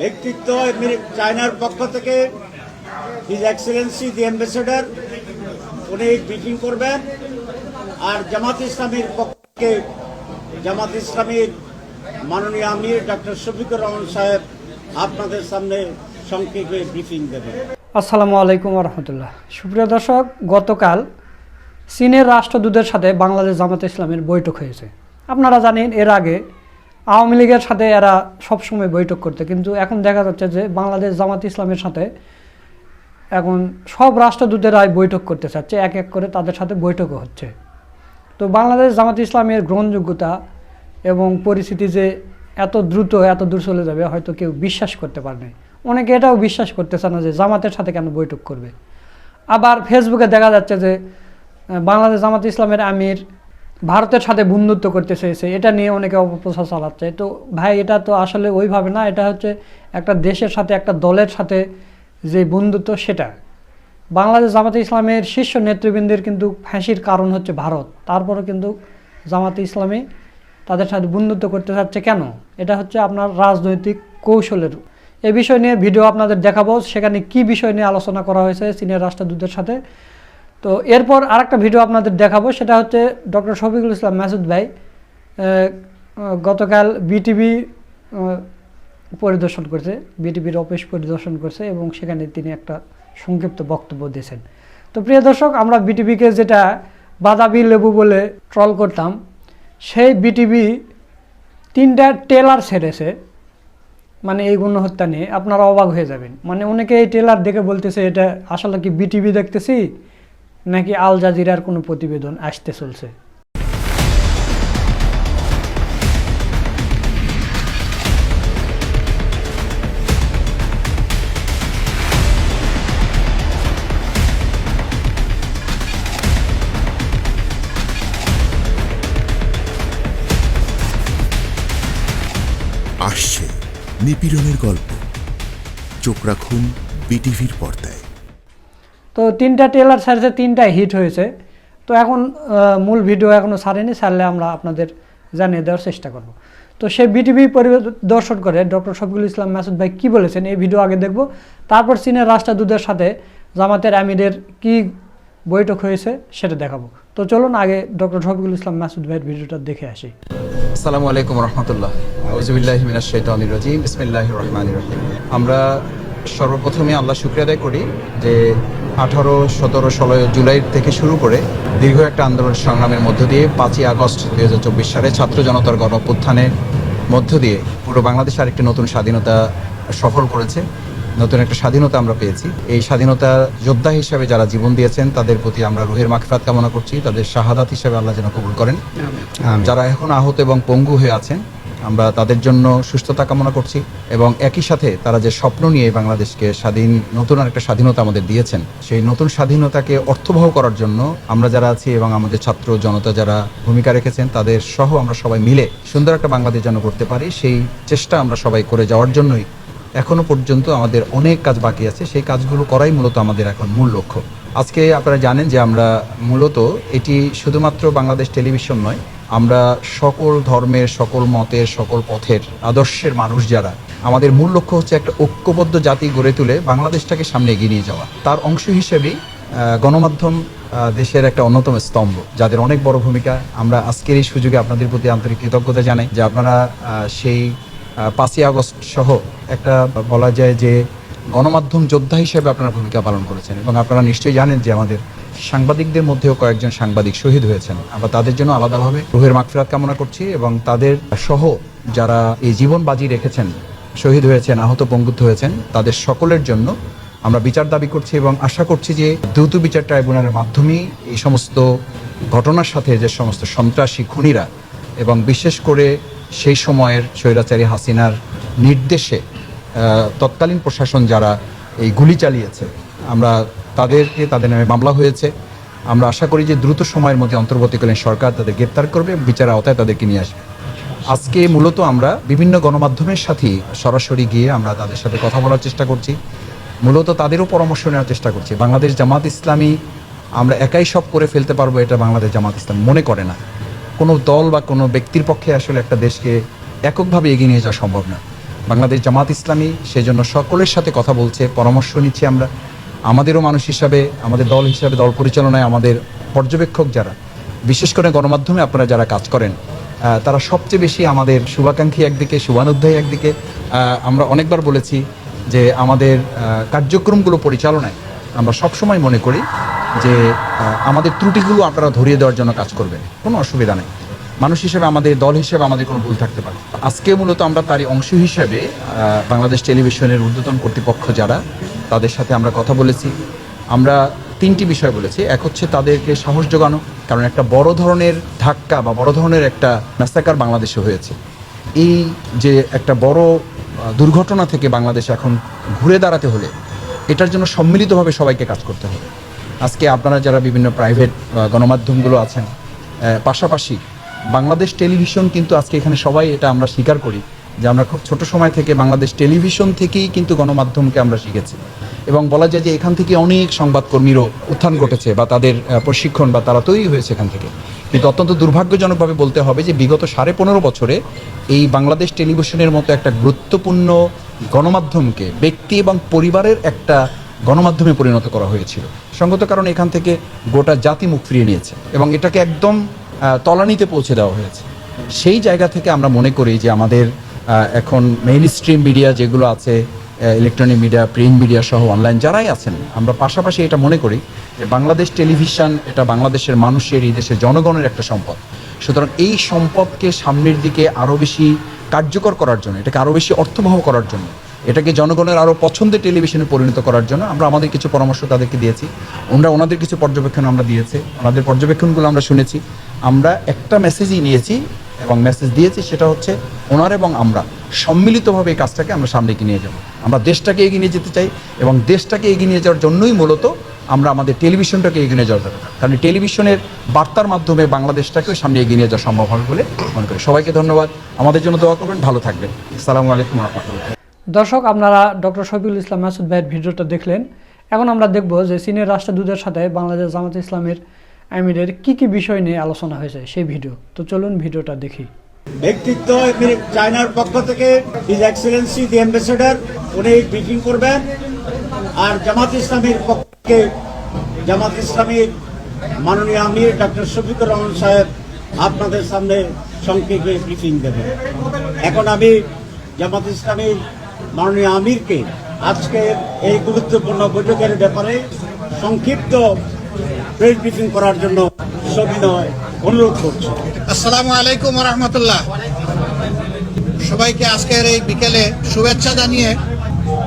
ব্যক্তিত্ব চায়নার পক্ষ থেকে। His excellency the ambassador. উনি ব্রিফিং করবেন। আর জামাত ইসলামীর পক্ষে জামাত ইসলামীর মাননীয় আমির ডক্টর শফিকুর রহমান সাহেব আপনাদের সামনে সংক্ষেপে ব্রিফিং দেবেন। আসসালামু আলাইকুম রহমতুল্লাহ সুপ্রিয় দর্শক, গতকাল চীনের রাষ্ট্রদূতের সাথে বাংলাদেশ জামাত ইসলামের বৈঠক হয়েছে। আপনারা জানেন, এর আগে আওয়ামী লীগের সাথে এরা সবসময় বৈঠক করতে। কিন্তু এখন দেখা যাচ্ছে যে বাংলাদেশ জামাত ইসলামের সাথে এখন সব রাষ্ট্রদূতেরাই বৈঠক করতে চাচ্ছে, এক এক করে তাদের সাথে বৈঠকও হচ্ছে। তো বাংলাদেশ জামাত ইসলামের গ্রহণযোগ্যতা এবং পরিস্থিতি যে এত দ্রুত, এত দূর চলে যাবে হয়তো কেউ বিশ্বাস করতে পারেনি অনেকে এটাও বিশ্বাস করতেছে না যে জামাতের সাথে কেন বৈঠক করবে। আবার ফেসবুকে দেখা যাচ্ছে যে বাংলাদেশ জামাত ইসলামের আমির ভারতের সাথে বন্ধুত্ব করতে চেয়েছে, এটা নিয়ে অনেকে অপপ্রচার চালাচ্ছে। তো ভাই, এটা তো আসলে ওইভাবে না, এটা হচ্ছে একটা দেশের সাথে, একটা দলের সাথে যে বন্ধুত্ব, সেটা। বাংলাদেশ জামাতে ইসলামের শীর্ষ নেতৃবৃন্দের কিন্তু ফাঁসির কারণ হচ্ছে ভারত। তারপরে কিন্তু জামাতে ইসলামী তাদের সাথে বন্ধুত্ব করতে চাচ্ছে কেন? এটা হচ্ছে আপনার রাজনৈতিক কৌশলের। এ বিষয় নিয়ে ভিডিও আপনাদের দেখাবো, সেখানে কি বিষয় নিয়ে আলোচনা করা হয়েছে, চীনের রাষ্ট্রদূতের সাথে। তো এরপর আর একটা ভিডিও আপনাদের দেখাবো, সেটা হচ্ছে ডক্টর শফিকুল ইসলাম মাসুদ ভাই গতকাল বিটিভি পরিদর্শন করছে বিটিভির অফিস পরিদর্শন করছে এবং সেখানে তিনি একটা সংক্ষিপ্ত বক্তব্য দিয়েছেন। তো প্রিয় দর্শক, আমরা বিটিভিকে যেটা বাদাবি লেবু বলে ট্রল করতাম, সেই বিটিভি তিনটা টেলার ছেড়েছে মানে এই গণহত্যা নিয়ে। আপনারা অবাক হয়ে যাবেন। মানে অনেকে এই টেলার দেখে বলতেছে, এটা আসলে কি বিটিভি দেখতেছি? নাকি আল জাজিরার কোনো প্রতিবেদন আসতে চলছে? আসছে নিপীড়নের গল্প। চোখ রাখুন বিটিভির পর্দায়। তো তিনটা টেলার ছাড়ছে, তিনটা হিট হয়েছে। তো এখন মূল ভিডিও এখনও ছাড়েনি, ছাড়লে আমরা আপনাদের জানিয়ে দেওয়ার চেষ্টা করব। তো সেই বিটিভি পরিদর্শন করে, ডক্টর শফিকুল ইসলাম মাসুদ ভাই কী বলেছেন, এই ভিডিও আগে দেখব। তারপর চীনের রাষ্ট্রদূতের সাথে জামাতের আমিরের কি বৈঠক হয়েছে, সেটা দেখাবো। তো চলুন আগে ডক্টর শফিকুল ইসলাম মাসুদ ভাইয়ের ভিডিওটা দেখে আসি। আসসালামু আলাইকুম রহমতুল্লাহ। আমরা সর্বপ্রথমে আল্লাহ শুক্রিয়া আদায় করি যে আঠারো সতেরো ষোলো জুলাই থেকে শুরু করে দীর্ঘ একটা আন্দোলন সংগ্রামের মধ্য দিয়ে পাঁচই আগস্ট দুই হাজার চব্বিশ সালে ছাত্র জনতার গণ মধ্য দিয়ে পুরো বাংলাদেশ আরেকটি নতুন স্বাধীনতা সফল করেছে। নতুন একটা স্বাধীনতা আমরা পেয়েছি। এই স্বাধীনতা যোদ্ধা হিসেবে যারা জীবন দিয়েছেন তাদের প্রতি আমরা রুহের মাগফিরাত কামনা করছি। তাদের শাহাদাত হিসেবে আল্লাহ যেন কবুল করেন। যারা এখন আহত এবং পঙ্গু হয়ে আছেন আমরা তাদের জন্য সুস্থতা কামনা করছি এবং একই সাথে তারা যে স্বপ্ন নিয়ে বাংলাদেশকে স্বাধীন, নতুন একটা স্বাধীনতা আমাদের দিয়েছেন, সেই নতুন স্বাধীনতাকে অর্থবহ করার জন্য আমরা যারা আছি এবং আমাদের ছাত্র জনতা যারা ভূমিকা রেখেছেন, তাদের সহ আমরা সবাই মিলে সুন্দর একটা বাংলাদেশ যেন করতে পারি, সেই চেষ্টা আমরা সবাই করে যাওয়ার জন্যই এখনও পর্যন্ত আমাদের অনেক কাজ বাকি আছে, সেই কাজগুলো করাই মূলত আমাদের এখন মূল লক্ষ্য। আজকে আপনারা জানেন যে আমরা মূলত এটি শুধুমাত্র বাংলাদেশ টেলিভিশন নয় আমরা সকল ধর্মের, সকল মতের, সকল পথের আদর্শের মানুষ যারা, আমাদের মূল লক্ষ্য হচ্ছে একটা ঐক্যবদ্ধ জাতি গড়ে তুলে বাংলাদেশটাকে সামনে এগিয়ে নিয়ে যাওয়া। তার অংশ হিসেবেই গণমাধ্যম দেশের একটা অন্যতম স্তম্ভ, যাদের অনেক বড় ভূমিকা আমরা আজকের এই সুযোগে আপনাদের প্রতি আন্তরিক কৃতজ্ঞতা জানাই। যে আপনারা সেই পাঁচই আগস্ট সহ একটা, বলা যায় যে গণমাধ্যম যোদ্ধা হিসেবে আপনারা ভূমিকা পালন করেছেন এবং আপনারা নিশ্চয়ই জানেন যে আমাদের সাংবাদিকদের মধ্যেও কয়েকজন সাংবাদিক শহীদ হয়েছেন। আমরা তাদের জন্য আলাদাভাবে রুহের মাগফিরাত কামনা করছি এবং তাদের সহ যারা এই জীবন বাজি রেখেছেন, শহীদ হয়েছেন, আহত পঙ্গুত্ব হয়েছেন, তাদের সকলের জন্য আমরা বিচার দাবি করছি এবং আশা করছি যে দ্রুত বিচার ট্রাইব্যুনালের মাধ্যমেই এই সমস্ত ঘটনার সাথে যে সমস্ত সন্ত্রাসী খুনিরা এবং বিশেষ করে সেই সময়ের স্বৈরাচারী হাসিনার নির্দেশে তৎকালীন প্রশাসন যারা এই গুলি চালিয়েছে, আমরা তাদেরকে, তাদের নামে মামলা হয়েছে। আমরা আশা করি যে দ্রুত সময়ের মধ্যে অন্তর্বর্তীকালীন সরকার তাদের গ্রেপ্তার করবে বিচার আওতায় তাদেরকে নিয়ে আসবে। আজকে মূলত আমরা বিভিন্ন গণমাধ্যমের সাথে সরাসরি গিয়ে আমরা তাদের সাথে কথা বলার চেষ্টা করছি। মূলত তাদেরও পরামর্শ নেওয়ার চেষ্টা করছি। বাংলাদেশ জামাত ইসলামী আমরা একাই সব করে ফেলতে পারব এটা বাংলাদেশ জামাত ইসলাম মনে করে না। কোনো দল বা কোনো ব্যক্তির পক্ষে আসলে একটা দেশকে এককভাবে এগিয়ে নিয়ে যাওয়া সম্ভব না। বাংলাদেশ জামাত ইসলামী সেজন্য সকলের সাথে কথা বলছে, পরামর্শ নিচ্ছি আমরা। আমাদেরও মানুষ হিসাবে, আমাদের দল হিসাবে, দল পরিচালনায় আমাদের পর্যবেক্ষক যারা, বিশেষ করে গণমাধ্যমে আপনারা যারা কাজ করেন তারা সবচেয়ে বেশি আমাদের শুভাকাঙ্ক্ষী একদিকে, শুভানুধ্যায়ী একদিকে আমরা অনেকবার বলেছি যে আমাদের কার্যক্রমগুলো পরিচালনায় আমরা সবসময় মনে করি যে আমাদের ত্রুটিগুলো আপনারা ধরিয়ে দেওয়ার জন্য কাজ করবেন, কোনো অসুবিধা নেই। মানুষ হিসেবে, আমাদের দল হিসেবে আমাদের কোনো ভুল থাকতে পারে। আজকে মূলত আমরা তারই অংশ হিসেবে বাংলাদেশ টেলিভিশনের ঊর্ধ্বতন কর্তৃপক্ষ যারা তাদের সাথে আমরা কথা বলেছি। আমরা তিনটি বিষয় বলেছি। এক হচ্ছে তাদেরকে সাহস যোগানো কারণ একটা বড় ধরনের ধাক্কা বা বড় ধরনের একটা ম্যাসাকার বাংলাদেশে হয়েছে। এই যে একটা বড় দুর্ঘটনা থেকে বাংলাদেশ এখন ঘুরে দাঁড়াতে হলে এটার জন্য সম্মিলিতভাবে সবাইকে কাজ করতে হবে। আজকে আপনারা যারা বিভিন্ন প্রাইভেট গণমাধ্যমগুলো আছেন পাশাপাশি বাংলাদেশ টেলিভিশন কিন্তু আজকে এখানে সবাই এটা আমরা স্বীকার করি যে আমরা খুব ছোট সময় থেকে বাংলাদেশ টেলিভিশন থেকেই কিন্তু গণমাধ্যমকে আমরা শিখেছি। এবং বলা যায় যে এখান থেকে অনেক সংবাদকর্মীরও উত্থান ঘটেছে বা তাদের প্রশিক্ষণ বা তারা তৈরি হয়েছে এখান থেকে। কিন্তু অত্যন্ত দুর্ভাগ্যজনকভাবে বলতে হবে যে বিগত সাড়ে পনেরো বছরে এই বাংলাদেশ টেলিভিশনের মতো একটা গুরুত্বপূর্ণ গণমাধ্যমকে ব্যক্তি এবং পরিবারের একটা গণমাধ্যমে পরিণত করা হয়েছিল। সঙ্গত কারণে এখান থেকে গোটা জাতি মুখ ফিরিয়ে নিয়েছে এবং এটাকে একদম তলানিতে পৌঁছে দেওয়া হয়েছে। সেই জায়গা থেকে আমরা মনে করি যে আমাদের এখন মেইন স্ট্রিম মিডিয়া যেগুলো আছে ইলেকট্রনিক মিডিয়া প্রিন্ট মিডিয়া সহ অনলাইন যারাই আছেন, আমরা পাশাপাশি এটা মনে করি যে বাংলাদেশ টেলিভিশন এটা বাংলাদেশের মানুষের, এই দেশের জনগণের একটা সম্পদ। সুতরাং এই সম্পদকে সামনের দিকে আরও বেশি কার্যকর করার জন্য, এটাকে আরও বেশি অর্থবহ করার জন্য, এটাকে জনগণের আরও পছন্দের টেলিভিশনে পরিণত করার জন্য আমরা আমাদের কিছু পরামর্শ তাদেরকে দিয়েছি। ওনারা, ওনাদের কিছু পর্যবেক্ষণ আমরা দিয়েছে। ওনাদের পর্যবেক্ষণগুলো আমরা শুনেছি। আমরা একটা মেসেজই নিয়েছি এবং মেসেজ দিয়েছি সেটা হচ্ছে ওনার এবং আমরা সম্মিলিতভাবে এই কাজটাকে আমরা সামনে এগিয়ে নিয়ে যাব। আমরা দেশটাকে এগিয়ে নিয়ে যেতে চাই এবং দেশটাকে এগিয়ে নিয়ে যাওয়ার জন্যই মূলত আমরা আমাদের টেলিভিশনটাকে এগিয়ে নিয়ে যাওয়া দরকার। কারণ টেলিভিশনের বার্তার মাধ্যমে বাংলাদেশটাকেও সামনে এগিয়ে নিয়ে যাওয়া সম্ভব হবে বলে মনে করি। সবাইকে ধন্যবাদ। আমাদের জন্য দোয়া করবেন, ভালো থাকবেন। আসসালামু আলাইকুম দর্শক, আপনারা ডক্টর শফিউল ইসলাম মাসুদ ভাইয়ের ভিডিওটা দেখলেন। এখন আমরা দেখব যে চীনের রাষ্ট্রদূতের সাথে বাংলাদেশ জামাত ইসলামের আমিরের কি কি বিষয় নিয়ে আলোচনা হয়েছে সেই ভিডিও। তো চলুন ভিডিওটা দেখি। ব্যক্তিত্ব চায়নার পক্ষ থেকে হিজ এক্সেলেন্সি দি অ্যাম্বাসেডার উনি ব্রিফিং করবেন। আর জামাত ইসলামীর পক্ষে জামাত ইসলামীর মাননীয় আমির ডক্টর শফিকুর রহমান সাহেব আপনাদের সামনে সংক্ষেপে ব্রিফিং দেবেন। এখন আমি জামাত ইসলামীর মাননীয় আমিরকে আজকের এই গুরুত্বপূর্ণ বৈঠকের ব্যাপারে সংক্ষিপ্ত প্রেস ব্রিফিং করার জন্য সবিনয় অনুরোধ করছি। আসসালামু আলাইকুম রহমতুল্লাহ সবাইকে আজকের এই বিকেলে শুভেচ্ছা জানিয়ে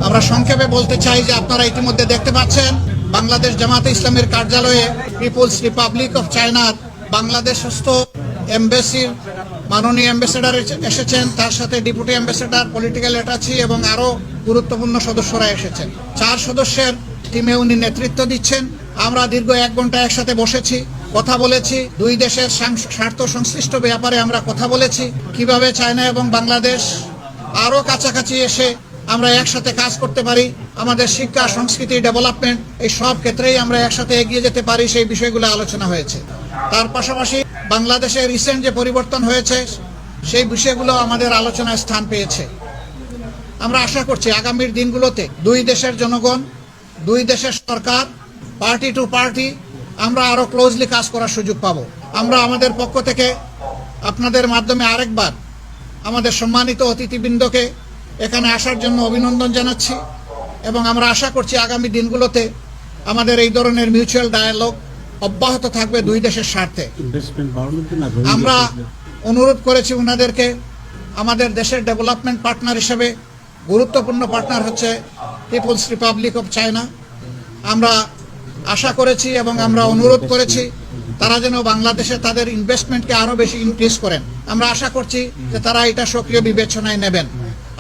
আমরা সংক্ষেপে বলতে চাই যে আপনারা ইতিমধ্যে দেখতে পাচ্ছেন, বাংলাদেশ জামাতে ইসলামের কার্যালয়ে পিপুলস রিপাবলিক অফ চায়নার বাংলাদেশস্থ এমবেসির, মাননীয় অ্যাম্বাসেডার এসেছেন, তার সাথে ডেপুটি অ্যাম্বাসেডার পলিটিক্যাল অ্যাটাচি এবং আরও গুরুত্বপূর্ণ সদস্যরা এসেছেন। চার সদস্যের টিমে উনি নেতৃত্ব দিচ্ছেন। আমরা দীর্ঘ এক ঘণ্টা একসাথে বসেছি, কথা বলেছি, দুই দেশের স্বার্থ সংশ্লিষ্ট ব্যাপারে আমরা কথা বলেছি। কীভাবে চায়না এবং বাংলাদেশ আরও কাছাকাছি এসে আমরা একসাথে কাজ করতে পারি, আমাদের শিক্ষা, সংস্কৃতি, ডেভেলপমেন্ট, এই সব ক্ষেত্রেই আমরা একসাথে এগিয়ে যেতে পারি, সেই বিষয়গুলো আলোচনা হয়েছে। তার পাশাপাশি বাংলাদেশে রিসেন্ট যে পরিবর্তন হয়েছে, সেই বিষয়গুলো আমাদের আলোচনায় স্থান পেয়েছে। আমরা আশা করছি আগামীর দিনগুলোতে দুই দেশের জনগণ, দুই দেশের সরকার পার্টি টু পার্টি আমরা আরও ক্লোজলি কাজ করার সুযোগ পাব। আমরা আমাদের পক্ষ থেকে আপনাদের মাধ্যমে আরেকবার আমাদের সম্মানিত অতিথিবৃন্দকে এখানে আসার জন্য অভিনন্দন জানাচ্ছি এবং আমরা আশা করছি আগামী দিনগুলোতে আমাদের এই ধরনের মিউচুয়াল ডায়ালগ অব্যাহত থাকবে দুই দেশের স্বার্থে। আমরা অনুরোধ করেছি ওনাদেরকে আমাদের দেশের ডেভেলপমেন্ট পার্টনার হিসেবে গুরুত্বপূর্ণ পার্টনার হচ্ছে পিপলস রিপাবলিক অফ চায়না আমরা আশা করেছি এবং আমরা অনুরোধ করেছি, তারা যেন বাংলাদেশে তাদের ইনভেস্টমেন্টকে আরও বেশি ইনক্রিজ করেন। আমরা আশা করছি যে তারা এটা সক্রিয় বিবেচনায় নেবেন।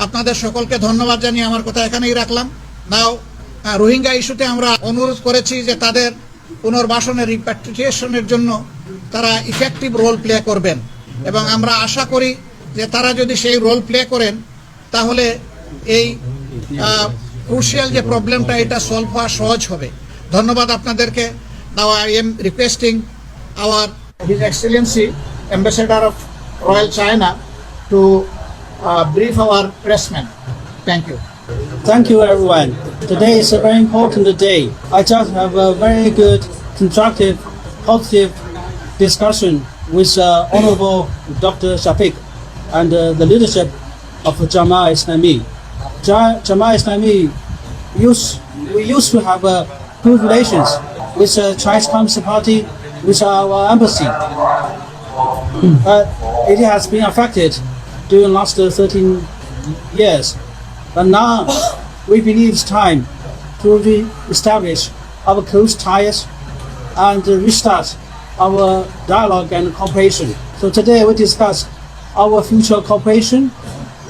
আপনাদের সকলকে ধন্যবাদ জানিয়ে আমার কথা এখানেই রাখলাম। নাও রোহিঙ্গা ইস্যুতে আমরা অনুরোধ করেছি যে তাদের পুনর্বাসনের রিপ্যাট্রিয়েশনের জন্য তারা ইফেক্টিভ রোল প্লে করবেন। এবং আমরা আশা করি যে তারা যদি সেই রোল প্লে করেন, তাহলে এই ক্রুশিয়াল যে প্রবলেমটা এটা সলভ হওয়া সহজ হবে। ধন্যবাদ আপনাদেরকে now I am requesting our his excellency ambassador of royal China to uh, brief our pressmen. Thank you. Thank you, everyone. Today is a very important day. I just have a very good, constructive, positive discussion with uh, Honorable Dr. Shafiq and uh, the leadership of Jama Islami. Ja- Jama Islami used, we used to have uh, good relations with the Chinese Communist Party, with our uh, embassy. Hmm. But it has been affected during last uh, 13 years. But now we believe it's time to re-establish our close ties and restart our dialogue and cooperation. So today we discuss our future cooperation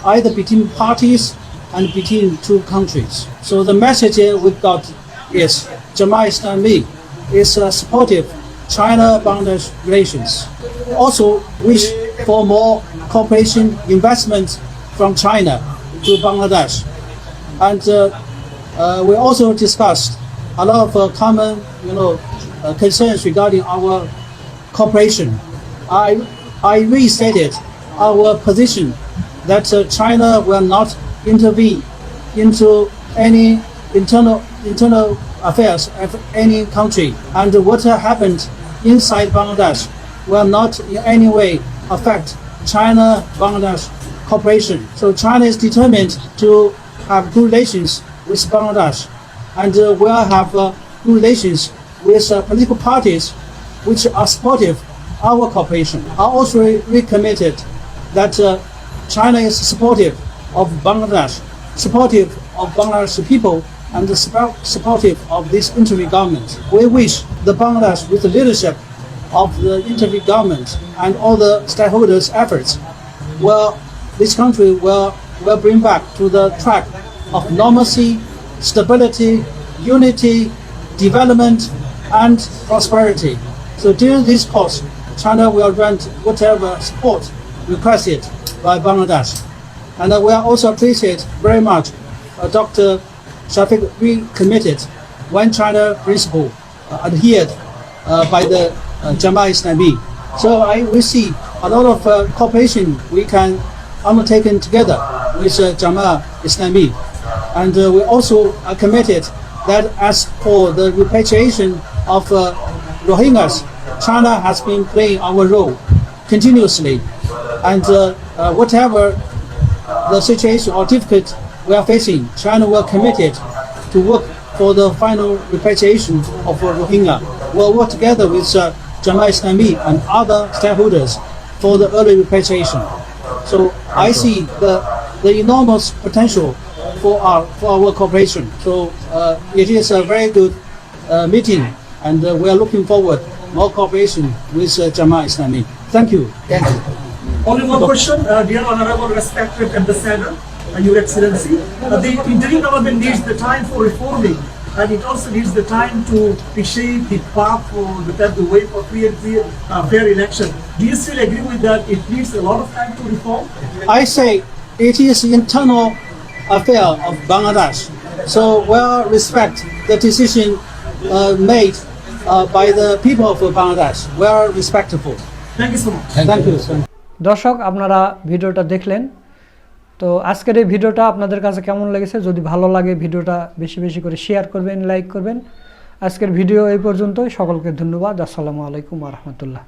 either between parties and between two countries. So the message uh, we got is Jama Islami is uh, supportive China-Bangladesh relations. Also wish for more cooperation investment from China to Bangladesh. And uh, uh, we also discussed a lot of uh, common, you know, uh, concerns regarding our cooperation. I I restated our position that uh, China will not intervene into any internal internal affairs of any country, and what happened inside Bangladesh will not in any way affect China-Bangladesh cooperation. So China is determined to have good relations with Bangladesh, and uh, will have uh, good relations with uh, political parties which are supportive of our cooperation. I also re- recommitted that uh, China is supportive of Bangladesh, supportive of Bangladesh people, and supportive of this interim government. We wish the Bangladesh, with the leadership of the interim government and all the stakeholders' efforts, will this country will will bring back to the track of normalcy, stability, unity, development, and prosperity. So during this course, China will grant whatever support requested by Bangladesh. And we also appreciate very much uh, Dr. Shafiq recommitted One China principle uh, adhered uh, by the uh, Jama Islami. So I, we see a lot of uh, cooperation we can undertaken together with uh, Jama Islami. And uh, we also are committed that as for the repatriation of uh, Rohingyas, China has been playing our role continuously. And whatever the situation or difficult we are facing, China will committed to work for the final repatriation of Rohingya. We'll work together with uh, Jama Islami and other stakeholders for the early repatriation. So I see the, the enormous potential for our, for our cooperation. So uh, it is a very good uh, meeting and uh, we are looking forward more cooperation with uh, Jama Islami. Thank you. Thank you. Only one question, uh, dear Honorable Respected Ambassador, Your Excellency. Uh, the interim government needs the time for reforming and it also needs the time to reshape the path for the, path, the way for free and fair, uh, fair election. Do you still agree with that? It needs a lot of time to reform? I say it is internal affair of Bangladesh. So we'll respect the decision uh, made uh, by the people of Bangladesh. We are respectful. Thank you so much. Thank you. sir. দর্শক আপনারা ভিডিওটা দেখলেন তো আজকের এই ভিডিওটা আপনাদের কাছে কেমন লেগেছে? যদি ভালো লাগে ভিডিওটা বেশি বেশি করে শেয়ার করবেন লাইক করবেন। আজকের ভিডিও এই পর্যন্তই। সকলকে ধন্যবাদ। আসসালামু আলাইকুম রহমতুল্লাহ।